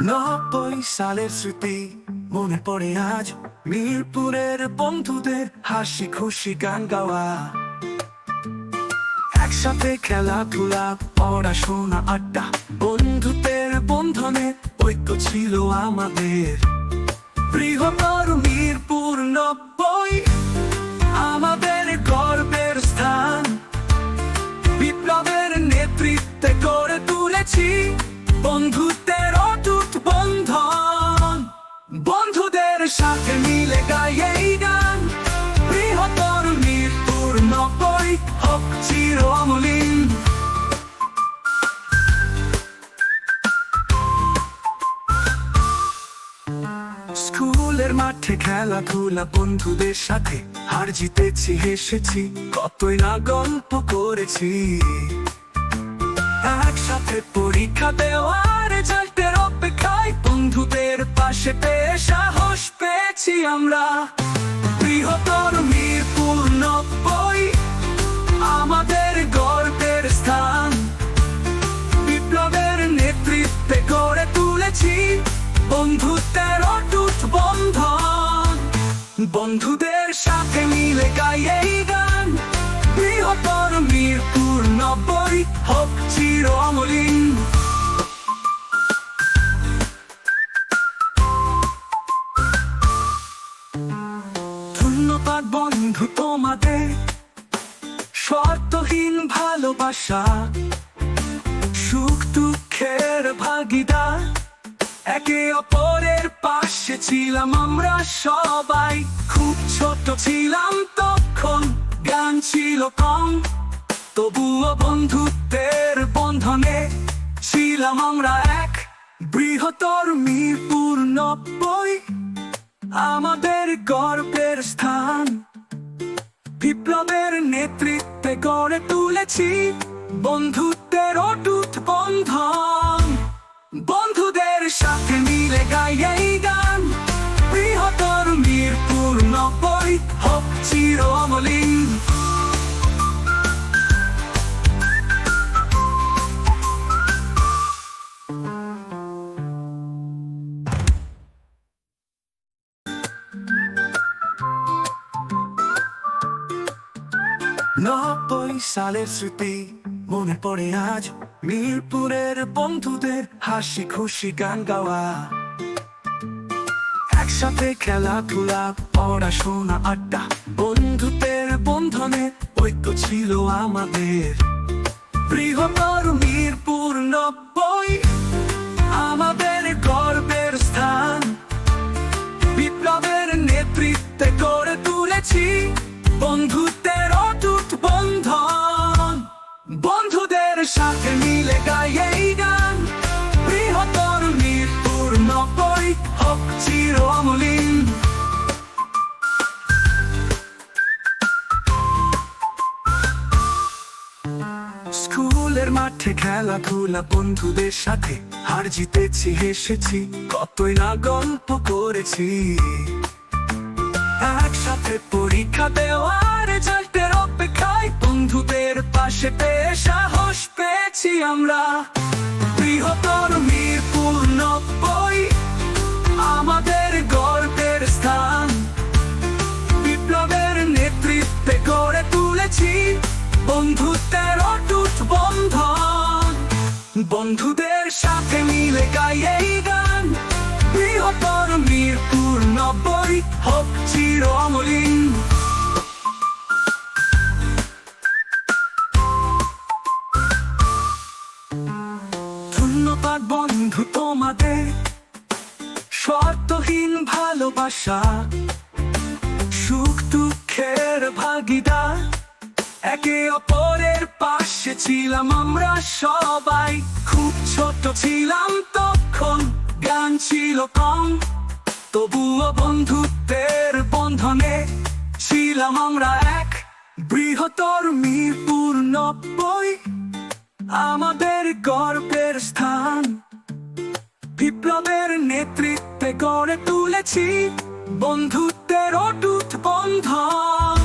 নব্বই সালের স্মৃতি মনে পড়ে আজ মিরপুরের বন্ধুদের হাসি খুশি গান গাওয়া একসাথে খেলাধুলা পড়াশোনা আড্ডা বন্ধুত্বের বন্ধনে ঐক্য ছিল আমাদের বৃহত্তর মিরপুর নব্বই আমাদের গর্বের স্থান বিপ্লবের নেতৃত্বে করে তুলেছি বন্ধুত্বের অটুট বন্ধন, বন্ধুদের সাথে মিলে গাই গান। বৃহত্তর মিরপুর নব্বই হোক চির স্কুলের মাঠে খেলাধুলা বন্ধুদের সাথে, হার জিতেছি, হেসেছি, কতই না গল্প করেছি। একসাথে পরীক্ষা দেওয়ার রেজাল্টের অপেক্ষায় বন্ধুদের পাশে পেয়ে সাহস পেয়েছি আমরা। বৃহত্তর মিরপুর নব্বই, আমাদের গর্বের স্থান। বিপ্লবের নেতৃত্বে গড়ে তুলেছি বন্ধুত্বের অটুট বন্ধন। বন্ধুদের সাথে মিলে গাই এই গান। বৃহত্তর মিরপুর নব্বই হোক চির অমলিন ধন্যবাদ বন্ধু তোমাদের, শর্তহীন ভালোবাসা, সুখ দুঃখের ভাগিদার। একে অপরের পাশে ছিলাম আমরা সবাই। খুব ছোট ছিলাম তখন গান ছিল কম। তবুও বন্ধুত্বের বন্ধনে ছিলাম আমরা এক। বৃহত্তর মিরপুর নব্বই, আমাদের গর্বের স্থান। বিপ্লবের নেতৃত্বে গড়ে তুলেছি বন্ধুত্বের অটুট বন্ধন। নব্বই সালের স্মৃতি মনে পড়ে আজ মিরপুরের বন্ধুদের হাসি খুশি গান গাওয়া একসাথে খেলাধুলা পড়াশোনা আড্ডা বন্ধুত্বের বন্ধনে ঐক্য ছিল আমাদের বৃহত্তর মিরপুর নব্বই আমাদের গর্বের স্থান বিপ্লবের নেতৃত্বে গড়ে তুলেছি বন্ধুত্বের সাথে এই গান বৃহত্তর হোক চির অমলিন। স্কুলের মাঠে খেলাধুলা বন্ধুদের সাথে, হার জিতেছি, হেসেছি, কতই না গল্প করেছি। একসাথে পরীক্ষা দেওয়ার রেজাল্টের অপেক্ষায় বন্ধুদের পাশে পেয়ে সাহস পেয়েছি আমরা। বৃহত্তর মিরপুর নব্বই, আমাদের গর্বের স্থান। বিপ্লবের নেতৃত্বে গড়ে তুলেছি বন্ধুত্বের অটুট বন্ধন। বন্ধুদের সাথে মিলে গাই এই গান। বৃহত্তর মিরপুর নব্বই, হোক চির অমলিন। ধন্যবাদ বন্ধু তোমাদের। শর্তহীন ভালোবাসা, সুখ দুঃখের ভাগিদার। একে অপরের পাশে ছিলাম আমরা সবাই। খুব ছোট ছিলাম তখন গান ছিল কম। তবুও বন্ধুত্বের বন্ধনে ছিলাম আমরা এক। বৃহত্তর মিরপুর নব্বই আমাদের গর্বের স্থান। বিপ্লবের নেতৃত্বে গড়ে তুলেছি বন্ধুত্বের অটুট বন্ধন।